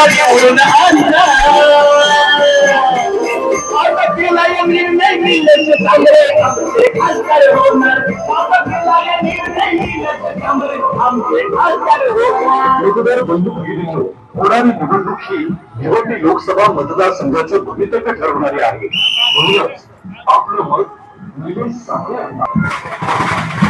घरी उडून आणला आता केलाय निर्णय निलेश कांबळे आमचे खासदार होणार आता केलाय निर्णय निलेश कांबळे आमचे खासदार होणार मतदार बंधुभगिनींनो होणारी निवडणूक ही निवडणी लोकसभा मतदारसंघाचे भवितव्य ठरवणारी आहे. म्हणूनच आपलं मत निलेश सामने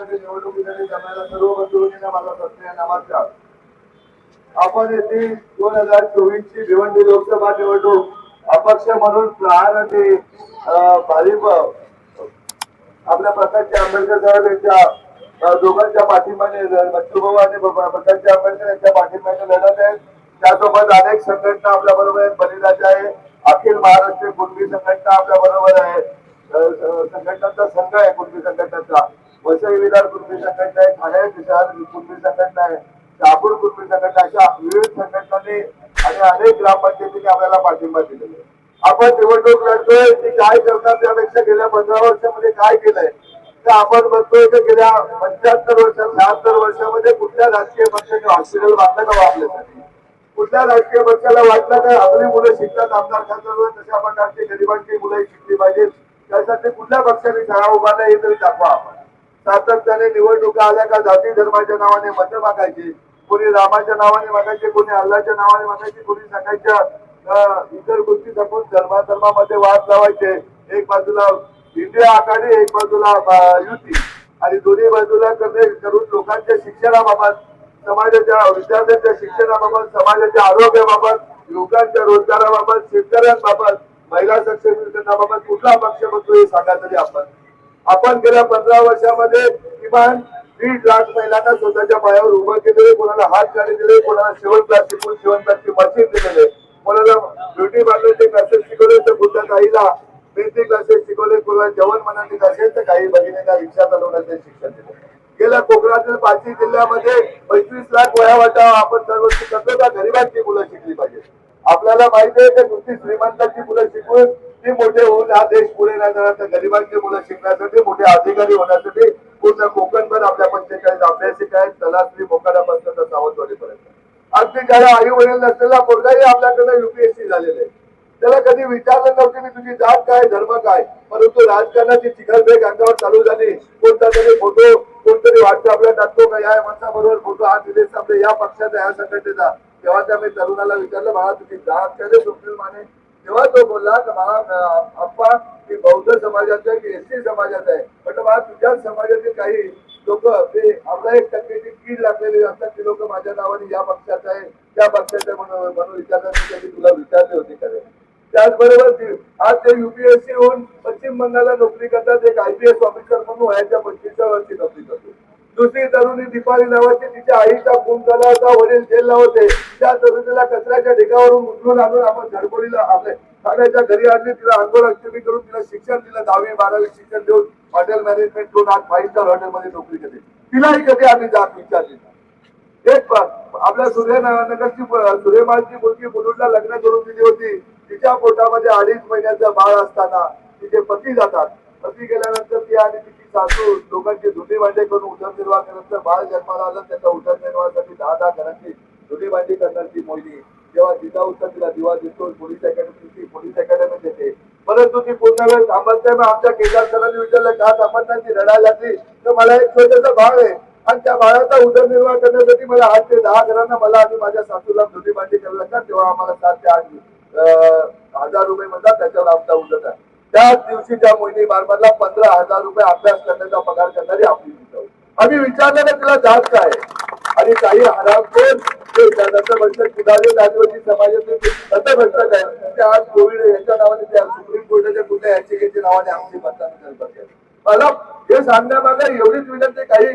लोकसभा निवडणुकीसाठी जमायला सर्व बंधूंना माझा सत्य नमस्कार. आपण येथे दोन हजार चोवीस ची भिवंडी लोकसभा निवडणूक अपक्ष म्हणून प्रहार ते अं, आपल्या प्रकाशचे आंबेडकर साहेब यांच्या दोघांच्या पाठिंबाने बच्चूभाऊ आणि प्रकाशचे आंबेडकर यांच्या पाठिंबाने लढत आहेत त्यासोबत अनेक संघटना आपल्या बरोबर आहेत. बलिदाच्या आहे. अखिल महाराष्ट्र कुणबी संघटना आपल्या बरोबर आहे अं, स- संघटनांचा संघ आहे कुणबी संघटनाचा वसई विधान कुणबी संघटना आहे कुटुंबी संघटना आहे शहापूर कुटुंबी संघटना अशा विविध संघटनांनी आणि अनेक ग्रामपंचायतींनी आपल्याला पाठिंबा दिलेला आहे. आपण निवडणूक लढतोय ती काय करणार त्यापेक्षा गेल्या पंधरा वर्षामध्ये काय केलंय? तर आपण बघतोय की गेल्या पंच्याहत्तर वर्षात शहात्तर वर्षामध्ये कुठल्या राजकीय पक्षाने हॉस्पिटल बांधलं का आपल्यासाठी कुठल्या राजकीय पक्षाला वाटलं का आपली मुलं शिकतात आमदार खासदार तशा प्रकारची गरिबांची मुलं शिकली पाहिजेत. त्यासाठी कुठल्या पक्षाने शाळा उभारल्या हे तरी दाखवा आपण. सातत्याने निवडणुका आल्या का जाती धर्माच्या नावाने मत मागायची कोणी रामाच्या नावाने मागायचे कोणी अल्लाच्या नावाने मागायचे कोणी सांगायच्या इतर गोष्टी दाखवून धर्मा धर्मामध्ये वाद लावायचे. एक बाजूला इंडिया आघाडी एक बाजूला युती. आणि दोन्ही बाजूला करणे करून लोकांच्या शिक्षणाबाबत समाजाच्या विद्यार्थ्यांच्या शिक्षणाबाबत समाजाच्या आरोग्याबाबत लोकांच्या रोजगाराबाबत शेतकऱ्यांबाबत महिला सक्षमीकरणाबाबत कुठला पक्ष म्हणतो हे सांगा तरी आपण. आपण गेल्या पंधरा वर्षामध्ये किमान दीड लाख महिलांना स्वतःच्या पायावर उभं केलेले कोणाला हात गाडी दिले कोणाला शेवट क्लास शिकवून शेवट क्लासची मशीन दिलेले. कोणाला ब्युटी पार्लरचे क्लासेस शिकवले तर कुठल्या काहीला मेहंदी क्लासेस शिकवले कोणाला जेवण मनाचे क्लासेस तर काही भगिनींना रिक्षा चालवण्याचे शिक्षण दिले. गेल्या कोकणातील पाचवी जिल्ह्यामध्ये पंचवीस लाख वया वाटा आपण दरवर्षी करतो त्या गरिबांची मुलं शिकली पाहिजे आपल्याला माहिती आहे की नुसती श्रीमंतांची मुलं शिकून ते मोठे होऊन हा देश पुढे राहणार जाणार गरिबांची मुलं शिकण्यासाठी मोठे अधिकारी होण्यासाठी पूर्ण कोकणभर आपल्या पंचेचाळीस अभ्यासिक आहेत. तलासरी बोकाडापासून तर सावंतवाडीपर्यंत. अगदी ज्याला आई वडील नसलेला मुलगाही आपल्याकडे युपीएससी झालेले आहे. त्याला कधी विचारलं नव्हतं की तुझी जात काय धर्म काय? परंतु राजकारणाची चिखलबेग अंगावर चालू झाली. कोणता तरी फोटो कोणतरी व्हॉट्सअपला टाकतो का? या माणसाबरोबर फोटो हा निलेश आपल्या या पक्षाचा या संघटनेचा. तेव्हा त्या मी तरुणाला विचारलं मला तुझी जात काय रे माने? तेव्हा तो बोलला की मला अं, अप्पा मी बौद्ध समाजाचा आहे की एसटी समाजाचा आहे. पण मला तुझ्याच समाजातील काही लोक ते आपला एक टक्क्याची कीड लागलेली असतात ती लोक माझ्या नावाने या पक्षाचा आहे त्या पक्षाचा म्हणून म्हणून विचारण्यासाठी तुला विचारले होते खरे. त्याचबरोबर ते- आज ते युपीएससी होऊन पश्चिम बंगालला नोकरी करतात एक आय पी एस ऑफिसर म्हणून वयाच्या पंचवीसव्या वर्षी नोकरी करतो दुसरी तरुणी दीपाली नावाची तिच्या आईचा खून झाला होता वडील जेलला होते. त्या तरुणीला कचऱ्याच्या ढिगावरून उचलून आणून आपण झडपोलीला आपल्या ठाण्याच्या घरी आणली. तिला अंगोरक्षमी करून तिला शिक्षण दिलं. दहावी बारावी शिक्षण देऊन हॉटेल मॅनेजमेंट करून आज फाईव्ह स्टार हॉटेलमध्ये नोकरी केली. तिलाही कधी आम्ही जात विचारली एक आपल्या सूर्यनगरची सूर्यमानची मुलगी मुलुंडला लग्न करून दिली होती. तिच्या पोटामध्ये अडीच महिन्याचं बाळ असताना तिचे पती जातात. पती गेल्यानंतर ती आणि तिची सासू दोघांची धुणी भांडे करून उदरनिर्वाह केल्यानंतर बाळ जन्माला आलं. त्याच्या उदरनिर्वाहासाठी दहा दहा घरांची धुणी भांडी करणारी मोहिनी. जेव्हा जिजा उत्तर तिला दिवा दिसतो पोलीस अकॅडमी पोलीस अकॅडमी देते परंतु ती पूर्ण वेळ थांबत नाही. मग आमच्या केदार सरांनी विचारलं का थांबत नाही? ती रडायला लागली? तर मला एक छोटस बाळ आहे. आणि त्या बाळाचा उदरनिर्वाह करण्यासाठी मला आठ ते दहा घरांना मला आणि माझ्या सासूला धुणी भांडी करायला लागतात. तेव्हा आम्हाला सात ते आठ हजार रुपये म्हणतात. त्याच्यावर आमचा त्याच दिवशी त्या मोहिनी बारबारला पंधरा हजार रुपये अभ्यास करण्याचा पगार करणारी आपली आम्ही विचारलं ना तिला जात काय? आणि काही हरामखोर जे नंतर कुडाले आदिवासी समाजाचे ते आज कोविड याच्या नावाने त्या सुप्रीम कोर्टाच्या कुठल्या याचिकेच्या नावाने आमची मतदान करतात मला हे सांगण्यामागे एवढीच विनंती काही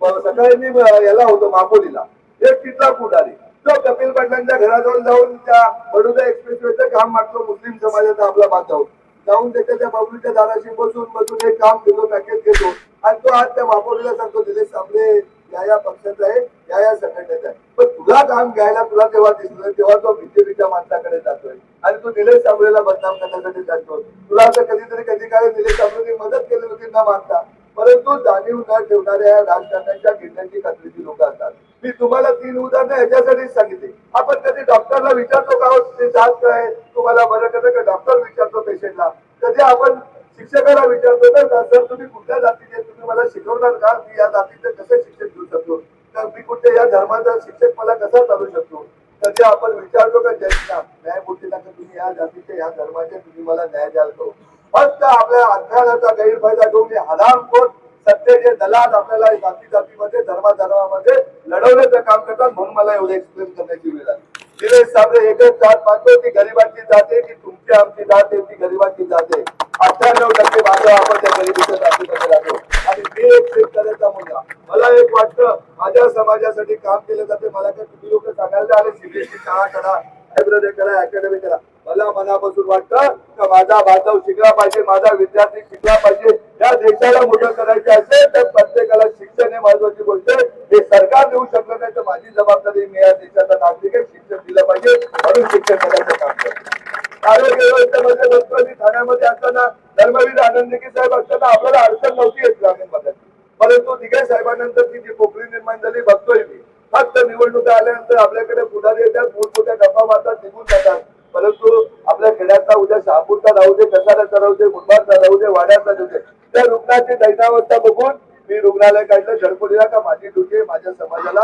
सकाळी मी याला होतो मापोलीला. एक तिथला पुढारी. तो कपिल पाटलांच्या घराजवळ जाऊन त्या बडोदा एक्सप्रेसवेचं काम मागतो मुस्लिम समाजाचा आपला बांधव. जाऊन त्याच्या त्या बाबूच्या दाराशी बसून बसून एक काम घेतो पॅकेज घेतो. आणि तो आज त्या मापोलीला सांगतो दिलेश आपले या या पक्षाचा आहे या या संघटनेचा आहे. पण तुला काम घ्यायला तुला तेव्हा दिसलं तेव्हा तो बीजेपीच्या माणसाकडे जातोय. आणि तू निलेश साबळेला बदनाम करण्यासाठी जातो. तुला असं कधीतरी कधी काय निलेश साबळेने मदत केली होती न मानता परंतु जाणीव न ठेवणाऱ्या राजकारण्याच्या गिरण्याची खात्रीची लोक असतात मी तुम्हाला तीन उदाहरणं याच्यासाठी सांगितली. आपण कधी डॉक्टरला विचारतो का ते जात काय तुम्हाला बरं करतं का डॉक्टर विचारतो पेशंटला. कधी आपण शिक्षकाला विचारतो ना सर तुम्ही कुठल्या जातीचे तुम्ही मला शिकवणार का? मी या जातीचं कसं शिक्षण घेऊ शकतो? तर मी कुठे या धर्माचा शिक्षक मला कसा चालू शकतो? कधी आपण विचारतो का जजना न्यायमूर्तीला का तुम्ही या जातीचे या धर्माचे तुम्ही मला न्याय द्याल तो हो? फक्त आपल्या अज्ञानाचा गैरफायदा घेऊन हे हरामखोर सत्तेचे दलाल आपल्याला जाती जातीमध्ये धर्मा धर्मामध्ये लढवण्याचं काम करतात म्हणून मला एवढं एक्सप्लेन करण्याची वेळ आली. निलेश साबळे एकच जात मानतो ती गरिबांची जाते ती तुमची आमची जात आहे ती गरिबांची जाते अठ्ठ्याण्णव टक्के माझा आपण त्या गरिबीच्या जातीमध्ये राहतो. आणि मी एक शेतकऱ्याचा मुलगा. मला एक वाटतं माझ्या समाजासाठी काम केलं जाते मला काय तुम्ही लोक सांगायला आले सीबीएसई शाळा करा लायब्ररी करा अकॅडमी करा. मला मनापासून वाटतं का माझा बांधव शिकला पाहिजे माझा विद्यार्थी शिकला पाहिजे. या देशाला मोठं करायचे असेल तर प्रत्येकाला शिक्षण हे महत्वाची गोष्ट आहे. हे सरकार देऊ शकलं नाही तर माझी जबाबदारी मी या देशाचा नागरिक आहे. शिक्षण दिलं पाहिजे. म्हणून शिक्षण करायचं काम करतो. आरोग्य व्यवस्थेमध्ये बसतो ठाण्यामध्ये असताना धर्मवीर आनंदगी साहेब असताना आपल्याला अडचण नव्हती येत ग्रामीण भागात. परंतु दिघे साहेबांनंतर ती जी पोकळी निर्माण झाली बघतोय मी. फक्त निवडणुका आल्यानंतर आपल्याकडे पुढारी येतात मोठमोठ्या गप्पा मारतात निघून जातात. परंतु आपल्या खेड्याचा उद्या शहापूरचा राहू दे कसाऱ्याचा राहू दे मुंबाचा राहू दे वाड्याचा राहू दे त्या रुग्णाची दैनावस्था बघून मी रुग्णालय काढलं झडपडीला का माझी डुके माझ्या समाजाला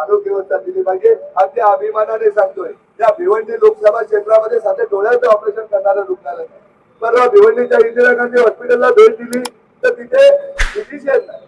आरोग्य व्यवस्था दिली पाहिजे. आणि त्या अभिमानाने सांगतोय. त्या भिवंडी लोकसभा क्षेत्रामध्ये साधे डोळ्याचं ऑपरेशन करणारं रुग्णालय. परवा भिवंडीच्या इंदिरा गांधी हॉस्पिटलला भेट दिली तर तिथे फिजिशियन नाही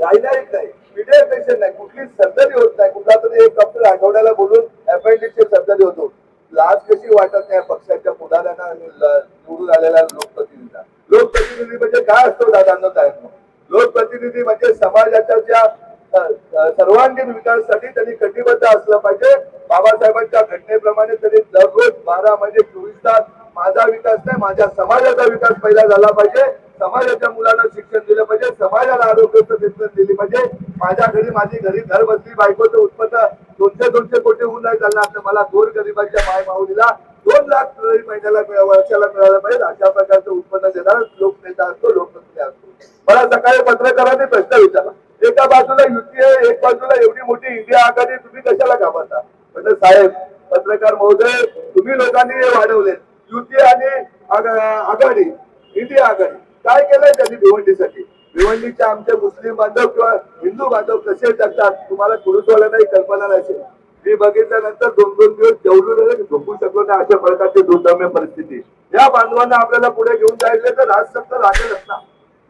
गायनाईक नाही मिडियल पेशंट नाही कुठलीच सर्जरी होत नाही. कुठला तरी एक डॉक्टर आठवड्याला बोलून अपेंडिक्सची सर्जरी होतो. लाज कशी वाटत नाही पक्षाच्या पुढाऱ्यांना आणि निवडून आलेल्या लोकप्रतिनिधींना? लोकप्रतिनिधी म्हणजे काय असतो दादांना साहेब लोकप्रतिनिधी म्हणजे समाजाच्या ज्या सर्वांगीण विकासासाठी त्यांनी कटिबद्ध असलं पाहिजे. बाबासाहेबांच्या घटनेप्रमाणे त्यांनी दररोज बारा म्हणजे चोवीस तास माझा विकास नाही माझ्या समाजाचा विकास पहिला झाला पाहिजे. समाजाच्या मुलांना शिक्षण दिलं पाहिजे. समाजाला आरोग्याचं शिक्षण दिली पाहिजे. माझ्या घरी माझी घरी घर बसली बायकोचं उत्पन्न दोनशे दोनशे कोटी होऊन नाही चालणार तर मला दोन गरिबांच्या माय माऊलीला दोन लाख प्रति महिन्याला वर्षाला मिळायला पाहिजे. अशा प्रकारचं उत्पन्न देणार लोकनेता असतो लोकप्रतिनिधी असतो. मला सकाळी पत्रकारांनी प्रश्न विचारला. एका बाजूला युती आहे एक बाजूला एवढी मोठी इंडिया आघाडी तुम्ही कशाला घाबरता? म्हणजे साहेब पत्रकार महोदय तुम्ही लोकांनी हे वाढवले. युती आणि आघाडी इंडिया आघाडी काय केलंय त्यांनी भिवंडीसाठी? भिवंडीच्या आमचे मुस्लिम बांधव किंवा हिंदू बांधव कसे जगतात तुम्हाला पुरुषवाल्यांनाही कल्पना नसेल मी बघितल्यानंतर दोन दोन दिवस जेवलो झोपू शकलो नाही अशा प्रकारची दुर्दम्य परिस्थिती. या बांधवांना आपल्याला पुढे घेऊन जायचे तर राजसत्ता लागेल असणार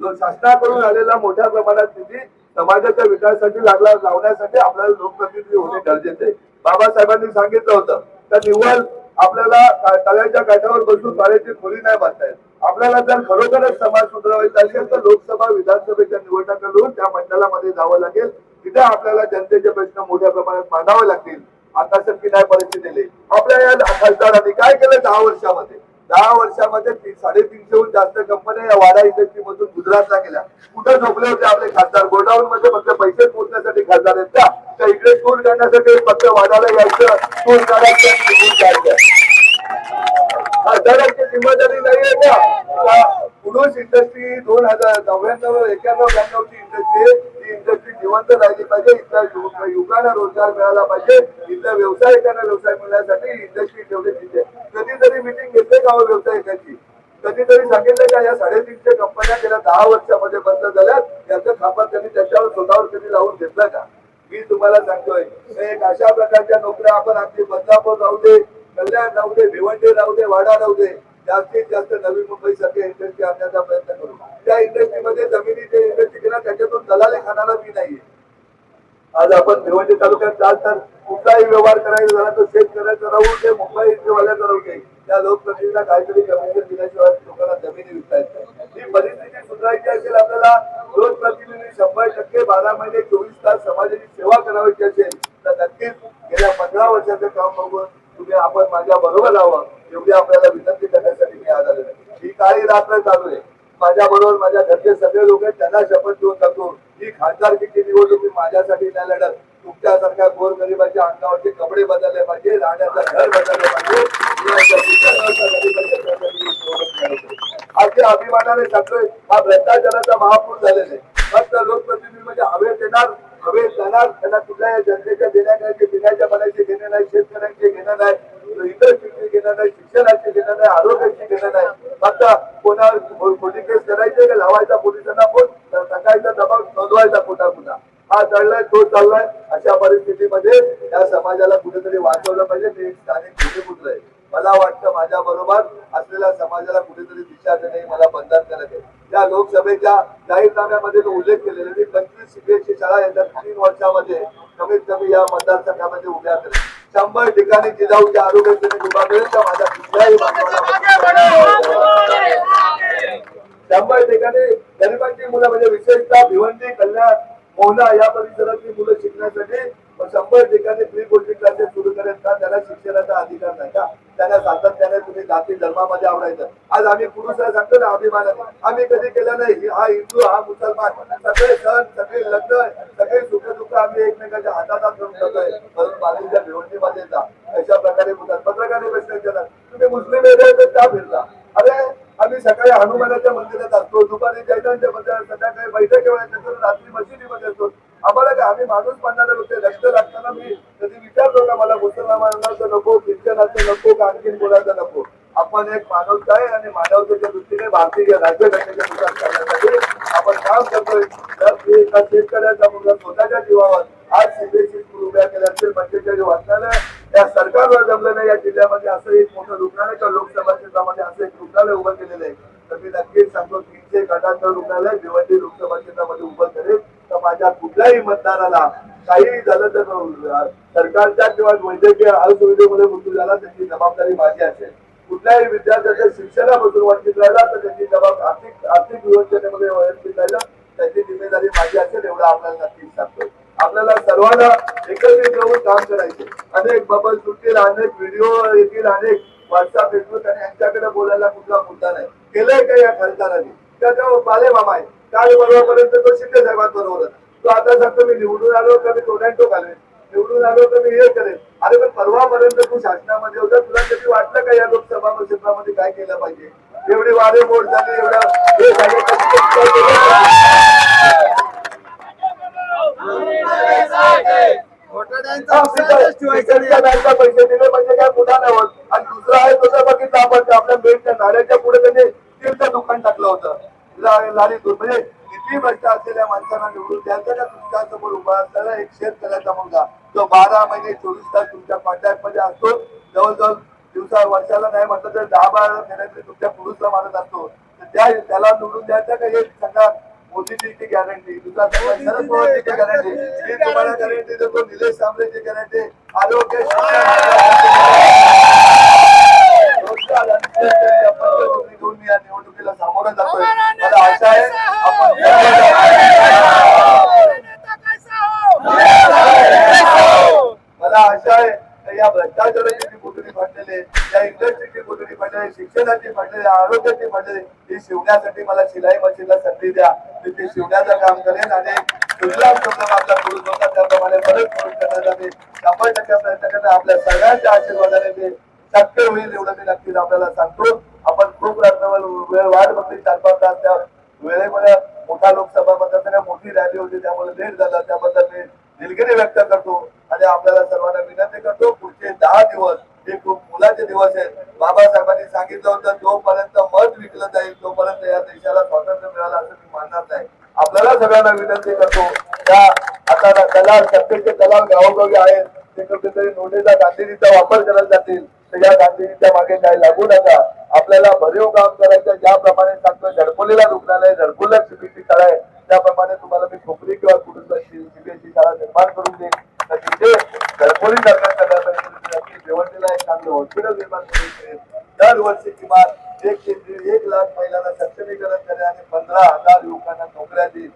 जो शासनाकडून आलेला मोठ्या प्रमाणात निधी समाजाच्या विकासासाठी लागला लावण्यासाठी आपल्याला लोकप्रतिनिधी होणे गरजेचे बाबासाहेबांनी सांगितलं होतं तर निव्वळ आपल्याला तळ्याच्या काठावर बसून पाण्याची खोली नाही बांधता येत. आपल्याला जर खरोखरच समाज सुधारायचा असेल तर लोकसभा विधानसभेच्या निवडणुका करून त्या मंडळामध्ये जावं लागेल. तिथे आपल्याला जनतेचे प्रश्न मोठ्या प्रमाणात मांडावे लागतील. आता की नाही परिस्थिती आपल्या या खासदारांनी काय केलं दहा वर्षामध्ये? दहा वर्षामध्ये ती- साडेतीनशेहून जास्त कंपन्या या वाडा इंडस्ट्री मधून गुजरातला गेल्या. कुठे झोपले होते आपले खासदार? गोडाऊन मध्ये फक्त पैसे पोहोचण्यासाठी खासदार आहेत का? त्या इकडे टूर करण्यासाठी फक्त वाढायला यायचं टूर करायचं निघून जायचं. खासदारांची जिम्मेदारी नाही आहे का? पुरुष इंडस्ट्री दोन हजार नव्याण्णव एक्याण्णव ब्याण्णवची इंडस्ट्री आहे. ती इंडस्ट्री जिवंत राहिली पाहिजे. इथल्या युवकांना रोजगार मिळाला पाहिजे. इथल्या व्यावसायिकांना व्यवसाय मिळण्यासाठी इंडस्ट्री ठेवली तिथे कधीतरी मिटिंग घेतली का हो व्यावसायिकांची? कधीतरी सांगितलं का या साडेतीनशे कंपन्या गेल्या दहा वर्षामध्ये बंद झाल्यात? याचं खापर त्यांनी त्याच्यावर स्वतःवर कधी लावून घेतलं का? मी तुम्हाला सांगतोय एक अशा प्रकारच्या नोकऱ्या आपण आपली बदलापूर राहू दे कल्याण राहू दे भिवंडी राहू दे वाडा राहू दे जास्तीत जास्त नवी मुंबई सारख्या इंडस्ट्री आणण्याचा प्रयत्न करू. त्या इंडस्ट्रीमध्ये जमिनीचे इंडस्ट्री केला त्याच्यातून दलाले खाणारा मी नाहीये. आज आपण भिवंडी तालुक्यात जाल तर कुठलाही व्यवहार करायचा झाला तर शेतकऱ्याचा राहू दे मुंबई वाल्याचा राहू दे. त्या लोकप्रतिनिधीला काहीतरी कमिशन दिल्याशिवाय लोकांना जमिनी विकता येत ही परिस्थिती सुधारायची असेल आपल्याला लोकप्रतिनिधी शंभर टक्के बारा महिने चोवीस तास समाजाची सेवा करावायची असेल तर नक्कीच गेल्या पंधरा वर्षाचं काम बघून तुम्ही आपण माझ्या बरोबर राहावं एवढी आपल्याला विनंती करण्यासाठी मी आज आलेलो ही काही रात्र चालू आहे. माझ्या बरोबर माझ्या घरचे सगळे लोक आहेत त्यांना शपथ देऊन टाकतो ही खासदारकीची निवडणूक मी माझ्यासाठी नाही लढत तुमच्यासारख्या गोरगरिबाच्या अंगावरचे कपडे बदलले पाहिजे राहण्याचं घर बदललं पाहिजे मुलांच्या शिक्षणाचं गरिबाच्या घरासाठी ही निवडणूक लढवतोय. आज सांगतोय हा भ्रष्टाचाराचा महापूर झालेला आहे. फक्त लोकप्रतिनिधी म्हणजे हवेत देणार हवेत जाणार. त्यांना कुठल्याही जनतेच्या देण्याचे देण्याच्या पाण्याचे घेणे नाही शेतकऱ्यांचे घेणं नाही इंडस्ट्रीचे घेणं नाही शिक्षणाचे घेणं नाही आरोग्याचे घेणं नाही फक्त कोणावर खो- खोटी केस करायचे का लावायचा पोलिसांना फोन तर सकाळचा दबाव नोंदवायचा खोटा गुन्हा हा चाललाय तो चाललाय अशा परिस्थितीमध्ये या समाजाला कुठेतरी वाचवलं पाहिजे ते एक स्थानिक भूमिपुत्र आहे मला वाटतं माझ्या बरोबर असलेल्या समाजाला कुठेतरी दिशा देणे मला बंधनकारक आहे या लोकसभेच्या जाहीरनाम्यामध्ये तो उल्लेख केलेला मी पंचवीस सीबीएसई शाळा येत्या तीन वर्षामध्ये कमीत कमी या मतदारसंघामध्ये उभ्या करेल शंभर ठिकाणी जिजाऊच्या आरोग्य क्लिनिक उभा माझ्या कुठल्याही ठिकाणी गरिबांची मुलं म्हणजे विशेषतः भिवंडी कल्याण मोहना या परिसरातली मुलं शिकण्यासाठी शंभर ठिकाणी फ्री कोचिंग क्लासेस सुरू करेल का त्याला शिक्षणाचा अधिकार नाही का त्यांना सातत्याने तुम्ही जाती धर्मामध्ये आवडायचं आज आम्ही पुरुषाला सांगतो ना अभिमानाने आम्ही कधी केलं नाही हा हिंदू हा मुसलमान सगळे सण सगळे लग्न सगळे सुख दुःख आम्ही एकमेकांच्या हातात हात धरून करतोय परंतु बाजूच्या भिवंडीमध्ये जा अशा प्रकारे बोलतात पत्रकारांनी प्रश्न विचारला तुम्ही मुस्लिम एरिया का फिरता अरे आम्ही सकाळी हनुमानाच्या मंदिरात असतो दुपारी जैनांच्या मंदिरात संध्याकाळी बैठकी असतो रात्री मशिदीमध्ये असतो. आम्हाला काय आम्ही माणूस मानणारे होते लक्ष लागताना मी कधी विचारतो का मला मुसलमानाचं नको ख्रिश्चनाचं नको का आणखीन नको? आपण एक मानवता आहे आणि मानवतेच्या दृष्टीने भारतीय राज्यघटनेच्या विकास करण्यासाठी आपण काम करतोय. तर एका शेतकऱ्याचा मुलगा स्वतःच्या जीवावर आज सीबीएसई स्कूल उभ्या केल्या असतील पंचेचाळीस वाचनालय या सरकारवर जमलं नाही या जिल्ह्यामध्ये असं एक मोठं रुग्णालय किंवा लोकसभा क्षेत्रामध्ये असं एक रुग्णालय उभं केलेलं आहे तर मी नक्कीच सांगतो तीनशे रुग्णालय भिवंडी लोकसभा क्षेत्रामध्ये उभं करेल. तर माझ्या कुठल्याही मतदाराला काही झालं तर सरकारच्या किंवा वैद्यकीय सुविधेमध्ये मृत्यू झाला त्याची जबाबदारी माझी असेल. कुठल्याही विद्यार्थ्याच्या शिक्षणापासून वंचित राहिला तर त्याची जबाब आर्थिक आर्थिक विवंचनेमध्ये वंचित राहिलं त्याची जिम्मेदारी माझी असेल एवढं आपल्याला नक्कीच सांगतो. आपल्याला सर्वांना एकत्रित येऊन काम करायचे अनेक बबल सुटतील अनेक व्हिडिओ येतील अनेक व्हॉट्सअप फेसबुक आणि यांच्याकडे बोलायला कुठला मुद्दा नाही. केलंय का या खासदारांनी? त्याच्यावर बाले मामा आहे. काल बरोबरपर्यंत तो शिंदे साहेबांबरोबर होता. तो आता सांगतो मी निवडून आलो का मी टोटॅन्टो घालवेन निवडून आलो तर मी हे करेन अरे पण परवापर्यंत तू शासनामध्ये होता. तुला कधी वाटलं का या लोकसभा क्षेत्रामध्ये काय केलं पाहिजे? एवढी वारे मोड झाली एवढा हे झाले पैसे दिले म्हणजे काय पुन्हा नाही आणि दुसरा आहे तसं बघितलं आपण आपल्या बेडच्या नाल्याच्या पुढे त्यांनी स्टीलचं दुकान टाकलं होतं. ला- लारीतून म्हणजे किती भ्रष्ट असलेल्या माणसांना निवडून द्यायचं का तुमच्यासमोर उभा असताना एक शेतकऱ्याचा मुलगा. तो बारा महिने चोवीस तास तुमच्या कॉन्टॅक्टमध्ये असतो. जवळजवळ दिवसा वर्षाला नाही म्हटलं तर दहा बारा महिन्यात तुमच्या पुरुषला मारत असतो. तर त्या त्याला निवडून द्यायचं का? हे सांगा मोदीजीची गॅरंटी दुसरा शरद पवारची गॅरंटी मी तुम्हाला गॅरंटी देतो. निलेश सांबरेची गॅरंटी आरोग्य मला आशा आहे या भ्रष्टाचाराची जी या इंडस्ट्रीची गोदडी फाटलेली शिक्षणाची फाटलेली आरोग्याची फाटलेली शिवण्यासाठी मला शिलाई मशीनला संधी द्या मी ती शिवण्याचं काम करेन आणि दुसरा प्रोग्राम आपला पुरुष होता प्रयत्न करणार आपल्या सगळ्यांच्या आशीर्वादाने ते शक्य होईल एवढं मी नक्कीच आपल्याला सांगतो. आपण खूप रात्रभर वेळ वाट बघली. चार पाच तास त्या वेळेमध्ये मोठा लोकसभा मतदार मोठी रॅली होती. त्यामुळे लेट झाला. त्याबद्दल मी दिलगिरी व्यक्त करतो आणि आपल्याला सर्वांना विनंती करतो पुढचे दहा दिवस हे खूप मुलाचे दिवस आहेत. बाबासाहेबांनी सांगितलं होतं जोपर्यंत मत विकलं जाईल तोपर्यंत या देशाला स्वातंत्र्य मिळालं असं मी मानणार नाही. आपल्याला सगळ्यांना विनंती करतो त्या आता दलाल सत्तेचे दलाल गावोगावी आहेत. ते कुठेतरी नोटेचा गांधीजीचा वापर करायला जातील. या गांधीजीच्या मागे काय लागू नका. आपल्याला भरीव हो काम करायचं ज्याप्रमाणे सांगतो झडपोलीला रुग्णालय झडपोलीला सीबीसी शाळा आहे. त्याप्रमाणे तुम्हाला मी खोपरी किंवा कुठून सीबीएसई शाळा निर्माण करून देईन. तर तिथे घरपोली दरम्यान करण्यासाठी एक चांगलं हॉस्पिटल निर्माण करून देईन. दरवर्षी किमान एक ते एक लाख महिलांना सक्षमीकरण करेल आणि पंधरा हजार युवकांना नोकऱ्या देईल